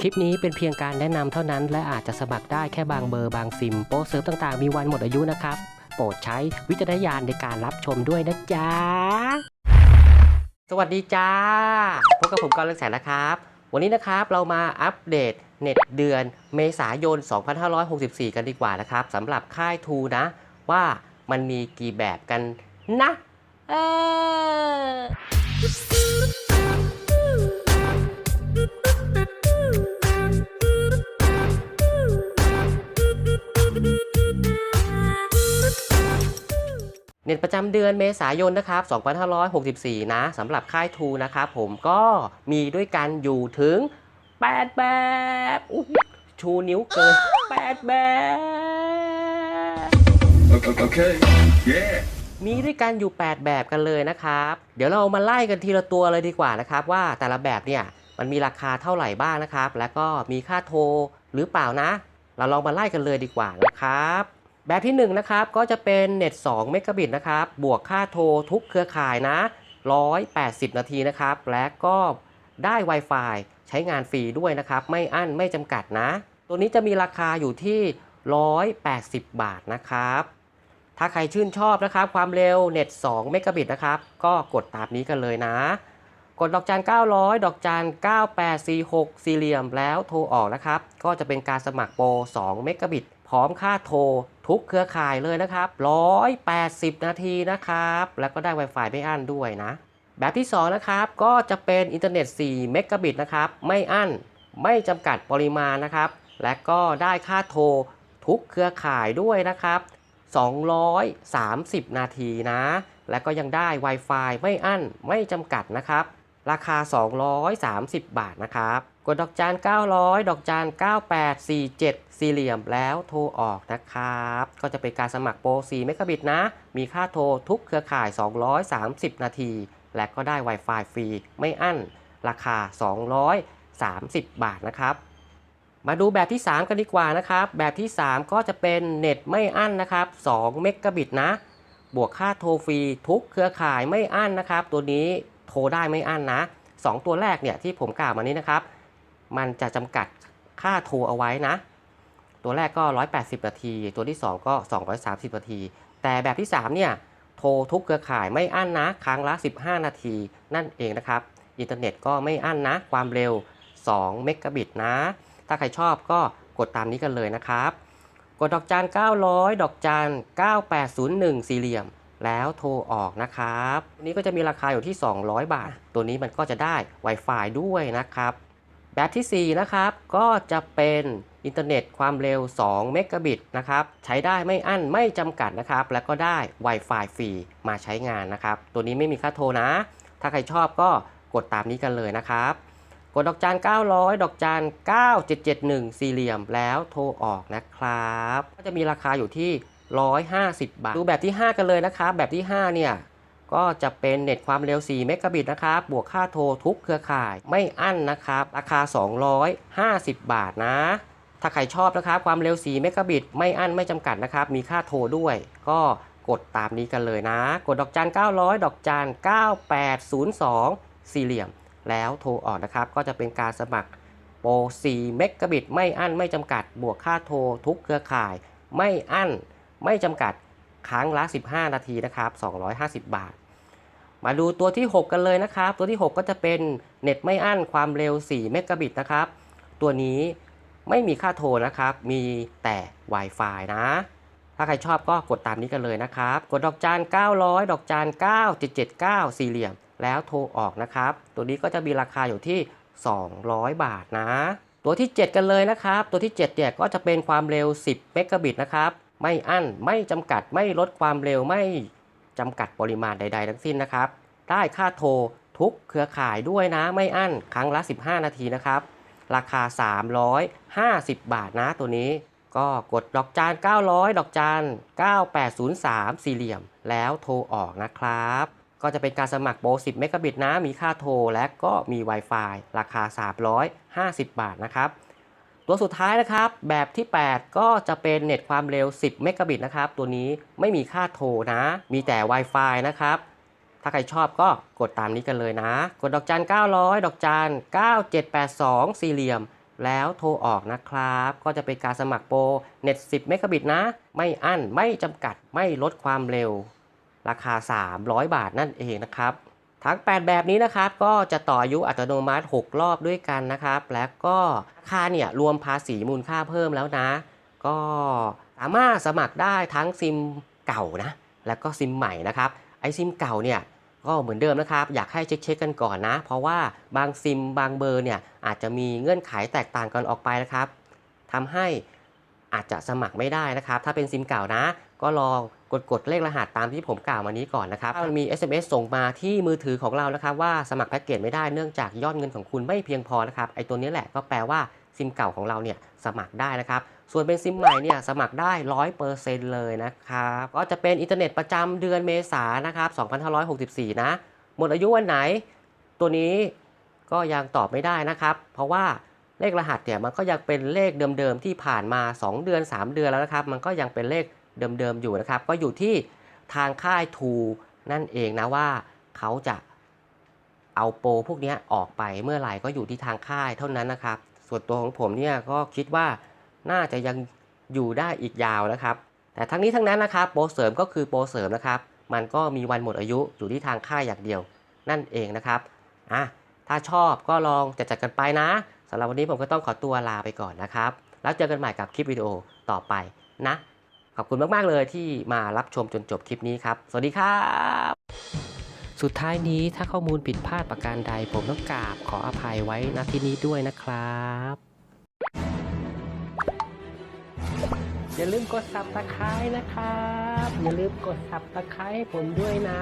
คลิปนี้เป็นเพียงการแนะนำเท่านั้น และอาจจะสมัครได้แค่บางเบอร์บางซิม โปรเซิร์ฟต่างๆ มีวันหมดอายุนะครับ โปรดใช้วิจารณญาณในการรับชมด้วยนะจ๊ะ สวัสดีจ้า พบกับผมกรณ์เรืองแสนนะครับ วันนี้นะครับเรามาอัปเดตเน็ตเดือนเมษายน 2564 กันดีกว่านะครับสำหรับค่ายทูนะ ว่ามันมีกี่แบบกันนะ เออ ตประจำเดือนเมษายนนะครับ2564 นะสำหรับค่ายทูนะครับผมก็มีด้วยกันอยู่ถึง 8 แบบอุ๊ยชูนิ้วเกิน 8 แบบ Okay. Yeah. มีด้วยกันอยู่ 8 แบบกันเลยนะครับ เดี๋ยวเรามาไล่กันทีละตัวเลยดีกว่านะครับ ว่าแต่ละแบบเนี่ยมันมีราคาเท่าไหร่บ้างนะครับ แล้วก็มีค่าโทรหรือเปล่านะ เราลองมาไล่กันเลยดีกว่านะครับ แบบที่1นงนะครับก็จะเป็นเน็ต2เมกะบิตนะครับบวกค่าโทรทุกเครือข่ายนะ 180 นาทีนะครับ และก็ได้ Wi-Fi ใช้งานฟรีด้วยนะครับ ไม่อั้นไม่จำกัดนะ ตัวนี้จะมีราคาอยู่ที่ 180 บาทนะครับ ถ้าใครชื่นชอบนะครับความเร็วเน็ต2เมกะบิตนะครับ ก็กดตามนี้กันเลยนะ กดดอกจัน900 ดอกจัน9846 สี่เหลี่ยมแล้วโทรออกนะครับ ก็จะเป็นการสมัครโปร2เมกะบิต พร้อมค่าโทรทุกเครือข่ายเลยนะครับ 180 นาทีนะครับ แล้วก็ได้ Wi-Fi ไม่อั้นด้วยนะ แบบที่ 2 นะครับ ก็จะเป็นอินเทอร์เน็ต 4 เมกะบิตนะครับ ไม่อั้น ไม่จำกัดปริมาณนะครับ และก็ได้ค่าโทรทุกเครือข่ายด้วยนะครับ 230 นาทีนะ และก็ยังได้ Wi-Fi ไม่อั้น ไม่จำกัดนะครับ ราคา 230 บาทนะครับ กดดอกจาน 900 ดอกจาน 9847 สี่เหลี่ยมแล้วโทรออกนะครับ ก็จะเป็นการสมัครโปร4เมกะบิตนะ มีค่าโทรทุกเครือข่าย 230 นาที และก็ได้ Wi-Fi ฟรีไม่อั้น ราคา 230 บาทนะครับ มาดูแบบที่ 3 กันดีกว่านะครับ แบบที่ 3 ก็จะเป็นเน็ตไม่อั้นนะครับ2เมกะบิตนะ บวกค่าโทรฟรีทุกเครือข่ายไม่อั้นนะครับ ตัวนี้โทรได้ไม่อั้นนะ 2 ตัวแรกเนี่ยที่ผมกล่าวมานี้นะครับ มันจะจำกัดค่าโทรเอาไว้นะ ตัวแรกก็ 180 นาที ตัวที่ 2 ก็ 230 นาที แต่แบบที่ 3 เนี่ย โทรทุกเครือข่ายไม่อั้นนะ ครั้งละ 15 นาทีนั่นเองนะครับ อินเทอร์เน็ตก็ไม่อั้นนะ ความเร็ว 2 เมกะบิตนะ ถ้าใครชอบก็กดตามนี้กันเลยนะครับ กดดอกจาน 900 ดอกจาน 9801 สี่เหลี่ยม แล้วโทรออกนะครับ นี้ก็จะมีราคาอยู่ที่ 200 บาท ตัวนี้มันก็จะได้ Wi-Fi ด้วยนะครับ แบบที่ 4 นะครับ ก็จะเป็นอินเทอร์เน็ตความเร็ว 2 เมกะบิตนะครับ ใช้ได้ไม่อั้นไม่จำกัดนะครับ แล้วก็ได้ Wi-Fi ฟรีมาใช้งานนะครับ ตัวนี้ไม่มีค่าโทรนะ ถ้าใครชอบก็กดตามนี้กันเลยนะครับ กดดอกจาน 900 ดอกจาน 9771 สี่เหลี่ยมแล้วโทรออกนะครับ ก็จะมีราคาอยู่ที่ 150 บาท ดูแบบที่ 5 กันเลยนะครับ แบบที่ 5 เนี่ย ก็จะเป็นเน็ตความเร็ว 4 เมกะบิตนะครับ บวกค่าโทรทุกเครือข่ายไม่อั้นนะครับ ราคา 250 บาทนะ ถ้าใครชอบนะครับ ความเร็ว 4 เมกะบิตไม่อั้นไม่จำกัดนะครับ มีค่าโทรด้วย ก็กดตามนี้กันเลยนะ กดดอกจัน 900 ดอกจัน 9802 สี่เหลี่ยม แล้วโทรออกนะครับ ก็จะเป็นการสมัครโปร 4 เมกะบิตไม่อั้นไม่จำกัด บวกค่าโทรทุกเครือข่าย ไม่อั้นไม่จำกัด ครั้งละ 15 นาทีนะครับ 250 บาท มาดูตัวที่ 6 กันเลยนะครับ ตัวที่ 6 ก็จะเป็นเน็ตไม่อั้นความเร็ว 4 เมกะบิตนะครับ ตัวนี้ไม่มีค่าโทรนะครับ มีแต่ Wi-Fi นะ ถ้าใครชอบก็กดตามนี้กันเลยนะครับ กดดอกจาน 900 ดอกจาน 9779 สี่เหลี่ยม แล้วโทรออกนะครับ ตัวนี้ก็จะมีราคาอยู่ที่ 200 บาทนะ ตัวที่ 7 กันเลยนะครับ ตัวที่7เนี่ยก็จะเป็นความเร็ว 10 เมกะบิตนะครับ ไม่อั้นไม่จำกัดไม่ลดความเร็วไม่จำกัดปริมาณใด ๆ ทั้งสิ้นนะครับ ได้ค่าโทรทุกเครือข่ายด้วยนะไม่อั้นครั้งละ 15 นาทีนะครับ ราคา 350 บาทนะตัวนี้ ก็กดดอกจาน 900 ดอกจาน 9803 สี่เหลี่ยม แล้วโทรออกนะครับ ก็จะเป็นการสมัครโปร10 เมกะบิตนะ มีค่าโทรและก็มี Wi-Fi ราคา 350 บาทนะครับ ตัวสุดท้ายนะครับแบบที่ 8 ก็จะเป็นเน็ตความเร็ว 10 เมกะบิตนะครับ ตัวนี้ไม่มีค่าโทรนะ มีแต่ Wi-Fi นะครับ ถ้าใครชอบก็กดตามนี้กันเลยนะ กดดอกจัน 900 ดอกจัน 9782 สี่เหลี่ยม แล้วโทรออกนะครับ ก็จะเป็นการสมัครโปรเน็ต 10 เมกะบิตนะ ไม่อั้น ไม่จำกัด ไม่ลดความเร็ว ราคา 300 บาทนั่นเองนะครับ ทั้ง 8 แบบนี้นะครับก็จะต่ออายุอัตโนมัติ 6 รอบด้วยกันนะครับ และก็ราคาเนี่ยรวมภาษีมูลค่าเพิ่มแล้วนะ ก็สามารถสมัครได้ทั้งซิมเก่านะ แล้วก็ซิมใหม่นะครับ ไอซิมเก่าเนี่ยก็เหมือนเดิมนะครับ อยากให้เช็คกันก่อนนะ เพราะว่าบางซิมบางเบอร์เนี่ยอาจจะมีเงื่อนไขแตกต่างกันออกไปนะครับทำให้ อาจจะสมัครไม่ได้นะครับ ถ้าเป็นซิมเก่านะ ก็ลองกดกดเลขรหัสตามที่ผมกล่าวมานี้ก่อนนะครับถ้ามันมี SMS ส่งมาที่มือถือของเรานะครับว่าสมัครแพ็กเกจไม่ได้เนื่องจากยอดเงินของคุณไม่เพียงพอนะครับไอตัวนี้แหละก็แปลว่าซิมเก่าของเราเนี่ยสมัครได้นะครับ ส่วนเป็นซิมใหม่เนี่ยสมัครได้100%เปอร์เซ็นต์เลยนะครับ ก็จะเป็นอินเทอร์เน็ตประจำเดือนเมษานนะครับ2564 นะ หมดอายุวันไหน ตัวนี้ก็ยังตอบไม่ได้นะครับ เพราะว่า เลขรหัสเนี่ยมันก็ยังเป็นเลขเดิมๆที่ผ่านมา 2 เดือน 3 เดือนแล้วนะครับ มันก็ยังเป็นเลขเดิมๆอยู่นะครับ ก็อยู่ที่ทางค่ายทูนั่นเองนะว่าเขาจะเอาโปรพวกนี้ออกไปเมื่อไหร่ก็อยู่ที่ทางค่ายเท่านั้นนะครับ ส่วนตัวของผมเนี่ยก็คิดว่าน่าจะยังอยู่ได้อีกยาวนะครับ แต่ทั้งนี้ทั้งนั้นนะครับโปรเสริมก็คือโปรเสริมนะครับ มันก็มีวันหมดอายุอยู่ที่ทางค่ายอย่างเดียวนั่นเองนะครับอะถ้าชอบก็ลองจัดจัดกันไปนะ สำหรับวันนี้ผมก็ต้องขอตัวลาไปก่อนนะครับ แล้วเจอกันใหม่กับคลิปวิดีโอต่อไปนะ ขอบคุณมาก ๆ เลยที่มารับชมจนจบคลิปนี้ครับ สวัสดีครับ สุดท้ายนี้ถ้าข้อมูลผิดพลาดประการใด ผมต้องกราบขออภัยไว้ณที่นี้ด้วยนะครับอย่าลืมกด subscribe นะครับ อย่าลืมกด subscribe ให้ผมด้วยนะ